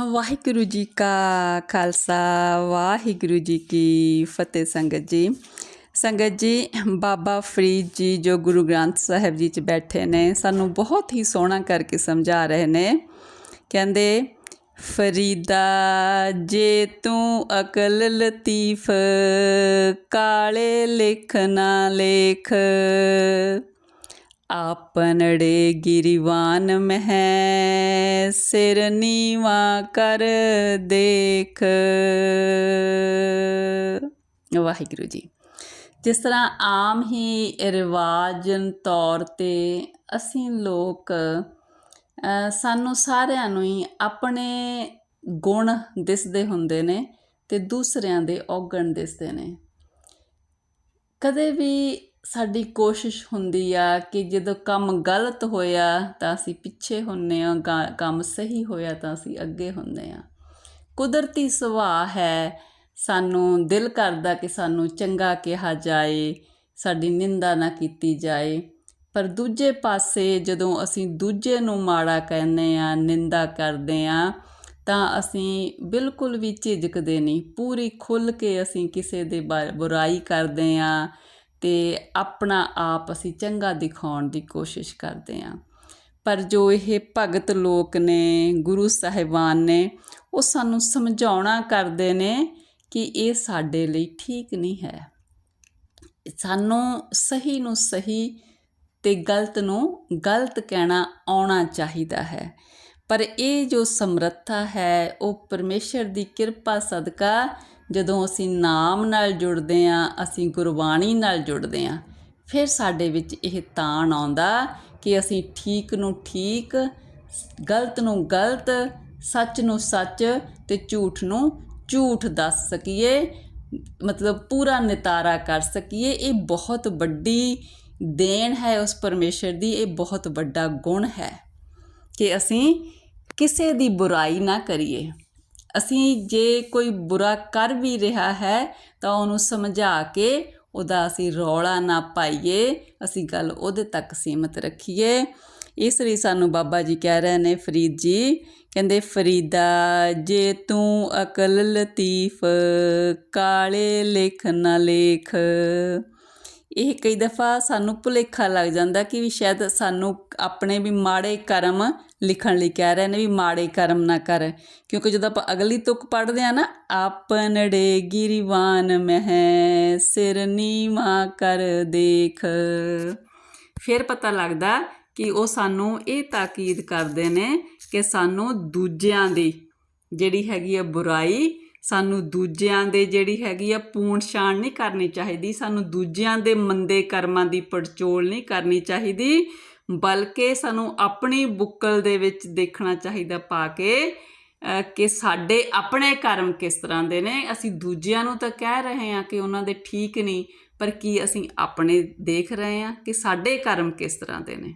ਵਾਹਿਗੁਰੂ ਜੀ ਕਾ ਖਾਲਸਾ, ਵਾਹਿਗੁਰੂ ਜੀ ਕੀ ਫਤਿਹ ਸੰਗਤ ਜੀ। ਸੰਗਤ ਜੀ, ਬਾਬਾ ਫਰੀਦ ਜੀ ਜੋ ਗੁਰੂ ਗ੍ਰੰਥ ਸਾਹਿਬ ਜੀ ਚ ਬੈਠੇ ਨੇ, ਸਾਨੂੰ ਬਹੁਤ ਹੀ ਸੋਹਣਾ ਕਰਕੇ ਸਮਝਾ ਰਹੇ ਨੇ। ਕਹਿੰਦੇ, ਫਰੀਦਾ ਜੇ ਤੂੰ ਅਕਲ ਲਤੀਫ, ਕਾਲੇ ਲਿਖ ਨਾ ਲੇਖ। ਆਪਨੜੇ ਗਿਰੀਵਾਨ ਮਹਿ ਸਿਰ ਨੀਵਾ ਕਰ ਦੇਖ। ਵਾਹਿਗੁਰੂ ਜੀ। ਜਿਸ ਤਰ੍ਹਾਂ ਆਮ ਹੀ ਰਿਵਾਜਨ ਤੌਰ ਤੇ ਅਸੀਂ ਲੋਕ ਸਾਨੂੰ ਸਾਰਿਆਂ ਨੂੰ ਹੀ ਆਪਣੇ ਗੁਣ ਦਿਸਦੇ ਹੁੰਦੇ ਨੇ ਤੇ ਦੂਸਰਿਆਂ ਦੇ ਔਗਣ ਦਿਸਦੇ ਨੇ। ਕਦੇ ਵੀ ਸਾਡੀ ਕੋਸ਼ਿਸ਼ ਹੁੰਦੀ ਆ ਕਿ ਜਦੋਂ ਕੰਮ ਗਲਤ ਹੋਇਆ ਤਾਂ ਅਸੀਂ ਪਿੱਛੇ ਹੁੰਨੇ ਆ ਕੰਮ ਸਹੀ ਹੋਇਆ ਤਾਂ ਅਸੀਂ ਅੱਗੇ ਹੁੰਨੇ ਆ। ਕੁਦਰਤੀ ਸੁਭਾਅ ਹੈ, ਸਾਨੂੰ ਦਿਲ ਕਰਦਾ ਕਿ ਸਾਨੂੰ ਚੰਗਾ ਕਿਹਾ ਜਾਏ, ਸਾਡੀ ਨਿੰਦਾ ਨਾ ਕੀਤੀ ਜਾਏ। ਪਰ ਦੂਜੇ ਪਾਸੇ ਜਦੋਂ ਅਸੀਂ ਦੂਜੇ ਨੂੰ ਮਾੜਾ ਕਹਿੰਦੇ ਆ, ਨਿੰਦਾ ਕਰਦੇ ਆ, ਤਾਂ ਅਸੀਂ ਬਿਲਕੁਲ ਵੀ ਝਿਜਕਦੇ ਨਹੀਂ। ਪੂਰੀ ਖੁੱਲ ਕੇ ਅਸੀਂ ਕਿਸੇ ਦੇ ਬਾ- ਬੁਰਾਈ ਕਰਦੇ ਆ ਤੇ ਆਪਣਾ ਆਪ ਅਸੀਂ ਚੰਗਾ ਦਿਖਾਉਣ ਦੀ ਕੋਸ਼ਿਸ਼ ਕਰਦੇ ਆ ਪਰ ਜੋ ਇਹ ਭਗਤ ਲੋਕ ਨੇ, ਗੁਰੂ ਸਾਹਿਬਾਨ ਨੇ, ਉਹ ਸਾਨੂੰ ਸਮਝਾਉਣਾ ਕਰਦੇ ਨੇ ਕਿ ਇਹ ਸਾਡੇ ਲਈ ਠੀਕ ਨਹੀਂ ਹੈ। ਸਾਨੂੰ ਸਹੀ ਨੂੰ ਸਹੀ ਤੇ ਗਲਤ ਨੂੰ ਗਲਤ ਕਹਿਣਾ ਆਉਣਾ ਚਾਹੀਦਾ ਹੈ। ਪਰ ਇਹ ਜੋ ਸਮਰੱਥਾ ਹੈ, ਉਹ ਪਰਮੇਸ਼ਰ ਦੀ ਕਿਰਪਾ ਸਦਕਾ ਜਦੋਂ ਅਸੀਂ ਨਾਮ ਨਾਲ ਜੁੜਦੇ ਆਂ ਅਸੀਂ ਗੁਰਬਾਣੀ ਨਾਲ ਜੁੜਦੇ ਆਂ ਫਿਰ ਸਾਡੇ ਵਿੱਚ ਇਹ ਤਾਣ ਆਉਂਦਾ ਕਿ ਅਸੀਂ ਠੀਕ ਨੂੰ ਠੀਕ, ਗਲਤ ਨੂੰ ਗਲਤ, ਸੱਚ ਨੂੰ ਸੱਚ ਤੇ ਝੂਠ ਨੂੰ ਝੂਠ ਦੱਸ ਸਕੀਏ, ਮਤਲਬ ਪੂਰਾ ਨਿਤਾਰਾ ਕਰ ਸਕੀਏ। ਇਹ ਬਹੁਤ ਵੱਡੀ ਦੇਣ ਹੈ ਉਸ ਪਰਮੇਸ਼ਰ ਦੀ, ਇਹ ਬਹੁਤ ਵੱਡਾ ਗੁਣ ਹੈ ਕਿ ਅਸੀਂ ਕਿਸੇ ਦੀ ਬੁਰਾਈ ਨਾ ਕਰੀਏ। ਅਸੀਂ ਜੇ ਕੋਈ ਬੁਰਾ ਕਰ ਵੀ ਰਿਹਾ ਹੈ, ਤਾਂ ਉਹਨੂੰ ਸਮਝਾ ਕੇ ਉਹਦਾ ਅਸੀਂ ਰੌਲਾ ਨਾ ਪਾਈਏ, ਅਸੀਂ ਗੱਲ ਉਹਦੇ ਤੱਕ ਸੀਮਤ ਰੱਖੀਏ। ਇਸ ਲਈ ਸਾਨੂੰ ਬਾਬਾ ਜੀ ਕਹਿ ਰਹੇ ਨੇ, ਫਰੀਦ ਜੀ, ਕਹਿੰਦੇ, ਫਰੀਦਾ, ਜੇ ਤੂੰ ਅਕਲ ਲਤੀਫ, ਕਾਲੇ ਲੇਖ ਨਾ ਲੇਖ। ਇਹ ਕਈ ਦਫਾ ਸਾਨੂੰ ਭੁਲੇਖਾ ਲੱਗ ਜਾਂਦਾ ਕਿ ਵੀ ਸ਼ਾਇਦ ਸਾਨੂੰ ਆਪਣੇ ਵੀ ਮਾੜੇ ਕਰਮ ਲਿਖਣ ਲਈ ਕਹਿ ਰਹੇ ਨੇ ਵੀ ਮਾੜੇ ਕਰਮ ਨਾ ਕਰ। ਕਿਉਂਕਿ ਜਦੋਂ ਆਪਾਂ ਅਗਲੀ ਤੁਕ ਪੜ੍ਹਦੇ ਆ ਨਾ ਆਪਨੜੇ ਗਿਰੀਵਾਨ ਮਹਿ ਸਿਰ ਨੀਵਾ ਕਰ ਦੇਖ। ਫਿਰ ਪਤਾ ਲੱਗਦਾ ਕਿ ਉਹ ਸਾਨੂੰ ਇਹ ਤਾਕੀਦ ਕਰਦੇ ਨੇ ਕਿ ਸਾਨੂੰ ਦੂਜਿਆਂ ਦੀ ਜਿਹੜੀ ਹੈਗੀ ਆ ਬੁਰਾਈ ਸਾਨੂੰ ਦੂਜਿਆਂ ਦੇ ਜਿਹੜੀ ਹੈਗੀ ਆ ਪੂਣ ਛਾਣ ਨਹੀਂ ਕਰਨੀ ਚਾਹੀਦੀ, ਸਾਨੂੰ ਦੂਜਿਆਂ ਦੇ ਮੰਦੇ ਕਰਮਾਂ ਦੀ ਪੜਚੋਲ ਨਹੀਂ ਕਰਨੀ ਚਾਹੀਦੀ, ਬਲਕਿ ਸਾਨੂੰ ਆਪਣੀ ਬੁੱਕਲ ਦੇ ਵਿੱਚ ਦੇਖਣਾ ਚਾਹੀਦਾ ਪਾ ਕੇ ਕਿ ਸਾਡੇ ਆਪਣੇ ਕਰਮ ਕਿਸ ਤਰ੍ਹਾਂ ਦੇ ਨੇ। ਅਸੀਂ ਦੂਜਿਆਂ ਨੂੰ ਤਾਂ ਕਹਿ ਰਹੇ ਹਾਂ ਕਿ ਉਹਨਾਂ ਦੇ ਠੀਕ ਨਹੀਂ, ਪਰ ਕੀ ਅਸੀਂ ਆਪਣੇ ਦੇਖ ਰਹੇ ਹਾਂ ਕਿ ਸਾਡੇ ਕਰਮ ਕਿਸ ਤਰ੍ਹਾਂ ਦੇ ਨੇ।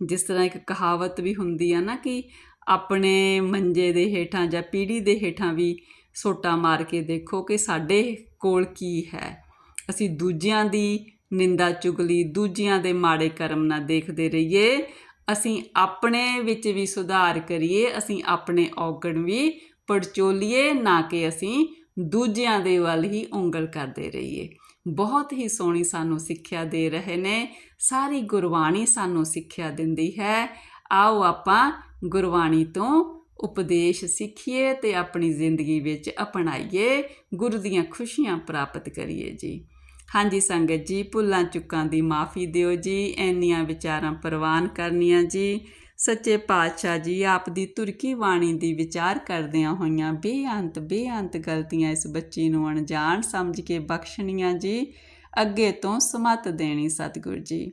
ਜਿਸ ਤਰ੍ਹਾਂ ਇੱਕ ਕਹਾਵਤ ਵੀ ਹੁੰਦੀ ਆ ਨਾ ਕਿ ਆਪਣੇ ਮੰਜੇ ਦੇ ਹੇਠਾਂ ਜਾਂ ਪੀੜੀ ਦੇ ਹੇਠਾਂ ਵੀ ਸੋਟਾ ਮਾਰ ਕੇ ਦੇਖੋ ਕਿ ਸਾਡੇ ਕੋਲ ਕੀ ਹੈ। ਅਸੀਂ ਦੂਜਿਆਂ ਦੀ ਨਿੰਦਾ ਚੁਗਲੀ ਦੂਜਿਆਂ ਦੇ ਮਾੜੇ ਕਰਮ ਨਾ ਦੇਖਦੇ ਰਹੀਏ। ਅਸੀਂ ਆਪਣੇ ਵਿੱਚ ਵੀ ਸੁਧਾਰ ਕਰੀਏ, ਅਸੀਂ ਆਪਣੇ ਔਗਣ ਵੀ ਪੜਚੋਲੀਏ, ਨਾ ਕਿ ਅਸੀਂ ਦੂਜਿਆਂ ਦੇ ਵੱਲ ਹੀ ਉਂਗਲ ਕਰਦੇ ਰਹੀਏ। ਬਹੁਤ ਹੀ ਸੋਹਣੀ ਸਾਨੂੰ ਸਿੱਖਿਆ ਦੇ ਰਹੇ ਨੇ। ਸਾਰੀ ਗੁਰਬਾਣੀ ਸਾਨੂੰ ਸਿੱਖਿਆ ਦਿੰਦੀ ਹੈ। ਆਓ ਆਪਾਂ ਗੁਰਬਾਣੀ ਤੋਂ ਉਪਦੇਸ਼ ਸਿੱਖੀਏ ਤੇ ਆਪਣੀ ਜ਼ਿੰਦਗੀ ਵਿੱਚ ਅਪਣਾਈਏ, ਗੁਰੂ ਦੀਆਂ ਖੁਸ਼ੀਆਂ ਪ੍ਰਾਪਤ ਕਰੀਏ ਜੀ। ਹਾਂਜੀ ਸੰਗਤ ਜੀ, ਭੁੱਲਾਂ ਚੁੱਕਾਂ ਦੀ ਮਾਫੀ ਦਿਓ ਜੀ ਐਨੀਆਂ ਵਿਚਾਰਾਂ ਪ੍ਰਵਾਨ ਕਰਨੀਆਂ ਜੀ। ਸੱਚੇ ਪਾਤਸ਼ਾਹ ਜੀ, ਆਪ ਦੀ ਤੁਰਕੀ ਬਾਣੀ ਦੀ ਵਿਚਾਰ ਕਰਦਿਆਂ ਹੋਈਆਂ ਬੇਅੰਤ ਬੇਅੰਤ ਗਲਤੀਆਂ ਇਸ ਬੱਚੀ ਨੂੰ ਅਣਜਾਣ ਸਮਝ ਕੇ ਬਖਸ਼ਣੀਆਂ ਜੀ। ਅੱਗੇ ਤੋਂ ਸਮਤ ਦੇਣੀ ਸਤਿਗੁਰ ਜੀ।